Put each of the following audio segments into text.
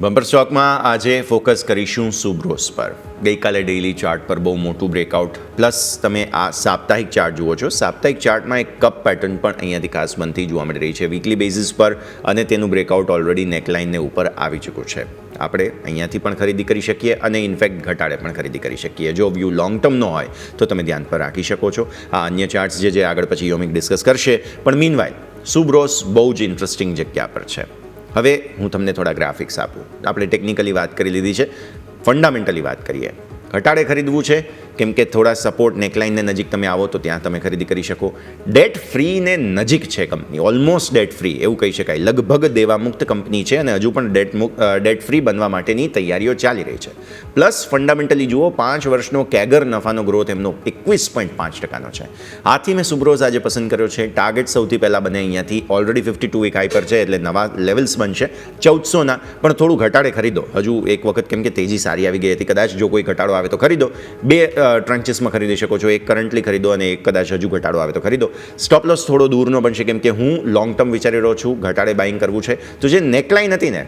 Bumper સ્ટોકમાં આજે focus કરીશું સુબ્રોસ પર. ગઈકાલે ડેઇલી ચાર્ટ પર બહુ મોટું બ્રેકઆઉટ પ્લસ તમે આ સાપ્તાહિક ચાર્ટ જુઓ છો. સાપ્તાહિક ચાર્ટમાં એક કપ પેટર્ન પણ અહીંયાથી ખાસ બનતી જોવા મળી રહી છે. વીકલી બેઝિસ પર અને તેનું બ્રેકઆઉટ ઓલરેડી નેકલાઇનને ઉપર આવી ચૂક્યું છે. આપણે અહીંયાથી પણ ખરીદી કરી શકીએ અને ઇનફેક્ટ ઘટાડે પણ ખરીદી કરી શકીએ. જો વ્યૂ લોંગ ટર્મનો હોય, તો તમે ધ્યાન પર રાખી શકો છો. આ અન્ય ચાર્ટ્સ જે આગળ પછી યોમિક ડિસ્કસ કરશે. પણ મીનવાઇલ સુબ્રોસ બહુ જ ઇન્ટરેસ્ટિંગ જગ્યા પર છે. હવે હું તમને થોડા ગ્રાફિક્સ આપું. આપણે ટેકનિકલી વાત કરી લીધી છે. ફંડામેન્ટલી વાત કરીએ. ઘટાડે ખરીદવું છે. કેમ કે થોડા સપોર્ટ નેકલાઇનને નજીક તમે આવો તો ત્યાં તમે ખરીદી કરી શકો. ડેટ ફ્રી ને નજીક છે કંપની ઓલમોસ્ટ ડેટ ફ્રી એવું કહી શકાય. લગભગ દેવામુક્ત કંપની છે અને હજુ પણ ડેટ ડેટ ફ્રી બનવા માટેની તૈયારીઓ ચાલી રહી છે. પ્લસ ફંડામેન્ટલી જુઓ, પાંચ વર્ષનો કેગર નફાનો ગ્રોથ એમનો એકવીસ પોઈન્ટ પાંચ ટકાનો છે. આથી મેં સુબ્રોઝ આજે પસંદ કર્યો છે. ટાર્ગેટ સૌથી પહેલાં બને અહીંયાથી. Already fifty two week high છે એટલે નવા લેવલ્સ બનશે. ચૌદસોના પણ થોડું ઘટાડે ખરીદો. હજુ એક વખત કેમ કે તેજી સારી આવી ગઈ હતી. કદાચ જો કોઈ ઘટાડો આવે તો ખરીદો. બે ટ્રાન્ચીસમાં ખરીદી શકો છો. એક કરન્ટલી ખરીદો અને એક કદાચ હજુ ઘટાડો આવે તો ખરીદો. સ્ટોપ લોસ થોડો દૂરનો બનશે, કેમ કે હું લોંગ ટર્મ વિચારી રહ્યો છું. ઘટાડે બાઇંગ કરવું છે. તો જે નેકલાઇન હતી ને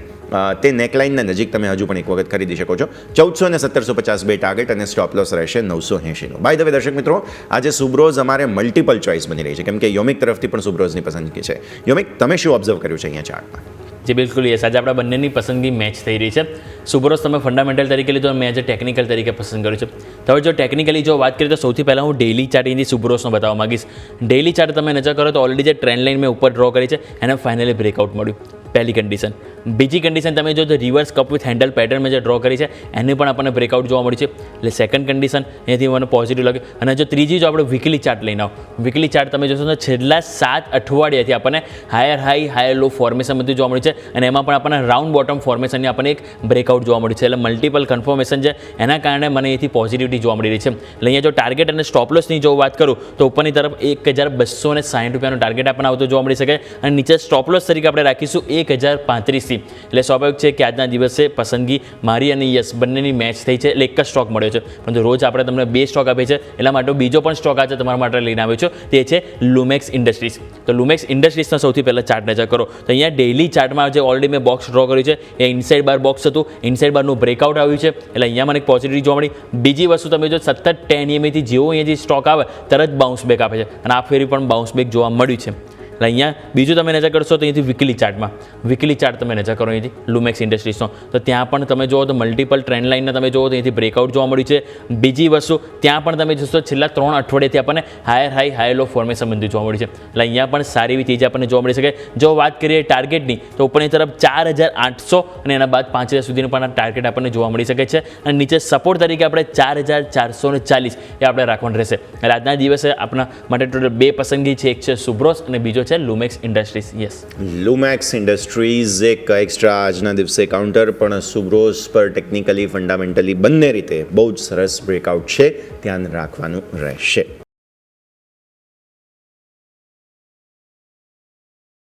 તે નેકલાઇનના નજીક તમે હજુ પણ એક વખત ખરીદી શકો છો. ચૌદસો અને સત્તરસો પચાસ બે ટાર્ગેટ અને સ્ટોપ લોસ રહેશે નવસો એંશીનો. બાય ધ વે દર્શક મિત્રો, આજે સુબ્રોઝ અમારે મલ્ટિપલ ચોઇસ બની રહી છે. કેમ કે યોમિક તરફથી પણ સુબ્રોઝની પસંદગી છે. યોમિક તમે શું ઓબ્ઝર્વ કર્યું છે અહીંયા ચાર્ટમાં જે બિલકુલ યસ. આજે આપણા બંનેની પસંદગી મેચ થઈ રહી છે. સુબરોસ, તમે ફંડામેન્ટલ તરીકે લીધો મેં આજે ટેકનિકલ તરીકે પસંદ કર્યું છે. તો હવે જો ટેકનિકલી જો વાત કરીએ તો સૌથી પહેલાં હું ડેલી ચાર્ટ એની સુબરોસનો બતાવવા માંગીશ. ડેલી ચાર્ટ તમે નજર કરો તો ઓલરેડી જે ટ્રેન્ડ લાઇન મેં ઉપર ડ્રો કરી છે, એને ફાઇનલી બ્રેકઆઉટ મળ્યું. પહેલી કન્ડિશન બીજી કન્ડિશન તમે જો reverse cup with handle pattern મેં જે ડ્રો કરી છે, એની પણ આપણને બ્રેકઆઉટ જોવા મળ્યું છે. એટલે સેકન્ડ કન્ડિશન અહીંયાથી મને પોઝિટિવ લાગે અને જો ત્રીજી જો આપણે વીકલી ચાર્ટ લઈને આવો. વીકલી ચાર્ટ તમે જોશો તો છેલ્લા સાત અઠવાડિયાથી આપણને higher high higher low formation બધું જોવા મળ્યું છે. અને એમાં પણ આપણને રાઉન્ડ બોટમ ફોર્મેશનની આપણને એક બ્રેકઆઉટ જોવા મળ્યું છે. એટલે મલ્ટિપલ કન્ફર્મેશન છે. એના કારણે મને અહીંથી પોઝિટિવિટી જોવા મળી રહી છે. એટલે અહીંયા જો ટાર્ગેટ અને સ્ટોપલોસની જો વાત કરું, તો ઉપરની તરફ એક હજાર બસો ને સાઠ રૂપિયાનો ટાર્ગેટ આપણને આવતો જોવા મળી શકે. અને નીચે સ્ટોપલોસ તરીકે આપણે રાખીશું એક હજાર પાંત્રીસથી. એટલે સ્વાભાવિક છે કે આજના દિવસે પસંદગી મારી અને યસ બંનેની મેચ થઈ છે. એટલે એક જ સ્ટોક મળ્યો છે. પરંતુ રોજ આપણે તમને બે સ્ટોક આપીએ છે એટલા માટે બીજો પણ સ્ટોક આજે તમારા માટે લઈને આવ્યો છું. તે છે લુમેક્સ ઇન્ડસ્ટ્રીઝ તો લુમેક્સ ઇન્ડસ્ટ્રીઝનો સૌથી પહેલાં ચાર્ટ નજર કરો. તો અહીંયા ડેઇલી ચાર્ટમાં જે ઓલરેડી મેં બોક્સ ડ્રો કર્યું છે, એ ઇનસાઇડ બાર બોક્સ હતું. ઇનસાઇડ બારનું બ્રેકઆઉટ આવ્યું છે. એટલે અહીંયા મને પોઝિટિવ જોવા મળી. બીજી વસ્તુ તમે જો સતત ટેન એમએથી જેવો અહીંયાથી સ્ટોક આવે, તરત બાઉન્સ બેક આપે છે. અને આ ફેરી પણ બાઉન્સ બેક જોવા મળ્યું છે. એટલે અહીંયા બીજું તમે નજર કરશો તો અહીંથી વીકલી ચાર્ટમાં વીકલી ચાર્ટ તમે નજર કરો, અહીંથી લુમેક્સ ઇન્ડસ્ટ્રીઝનો તો ત્યાં પણ તમે જુઓ તો મલ્ટિપલ ટ્રેન્ડ લાઇનના તમે જુઓ તો અહીંથી બ્રેકઆઉટ જોવા મળ્યું છે. બીજી વસ્તુ, ત્યાં પણ તમે જોશો છેલ્લા ત્રણ અઠવાડિયાથી આપણને higher high higher low formation બધું જોવા મળી છે. એટલે અહીંયા પણ સારી એવી ચીજ આપણને જોવા મળી શકે. જો વાત કરીએ ટાર્ગેટની તો ઉપરની તરફ ચાર હજાર આઠસો અને એના બાદ પાંચ હજાર સુધીનું પણ આ ટાર્ગેટ આપણને જોવા મળી શકે છે. અને નીચે સપોર્ટ તરીકે આપણે ચાર હજાર ચારસો ને ચાલીસ એ આપણે રાખવાનું રહેશે. એટલે આજના દિવસે આપણા માટે ટોટલ બે પસંદગી છે. એક છે સુબ્રોસ અને બીજો છે Lumax industries yes Lumax industries એક એક્સ્ટ્રા આજના દિવસે કાઉન્ટર પણ સુબ્રોસ પર ટેકનિકલી ફંડામેન્ટલી બંને રીતે બહુ જ સરસ બ્રેકઆઉટ છે. ધ્યાન રાખવાનું રહેશે.